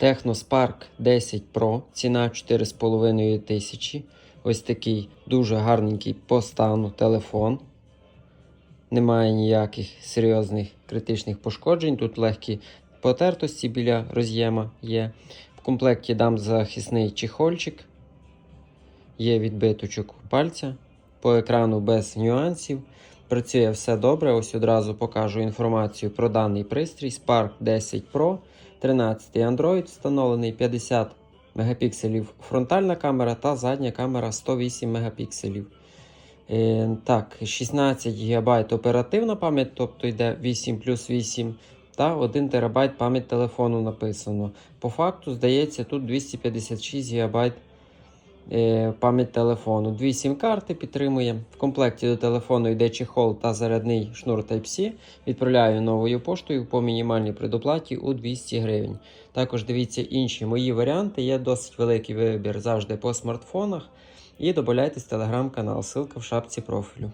Technospark 10 Pro, ціна 4,5 тисячі. Ось такий дуже гарненький по стану телефон. Немає ніяких серйозних критичних пошкоджень. Тут легкі потертості біля роз'єма є. В комплекті дам захисний чехольчик. Є відбиточок пальця. По екрану без нюансів. Працює все добре. Ось одразу покажу інформацію про даний пристрій. Spark 10 Pro, 13 Android встановлений, 50 мегапікселів фронтальна камера та задня камера 108 мегапікселів. Е, так, 16 ГБ оперативна пам'ять, тобто йде 8 плюс 8, та 1 ТБ пам'ять телефону написано. По факту, здається, тут 256 ГБ пам'ять телефону. Дві сім-карти підтримує. В комплекті до телефону йде чехол та зарядний шнур Type-C. Відправляю новою поштою по мінімальній предоплаті у 200 гривень. Також дивіться інші мої варіанти. Є досить великий вибір завжди по смартфонах. І додайтесь в телеграм-канал, ссылка в шапці профілю.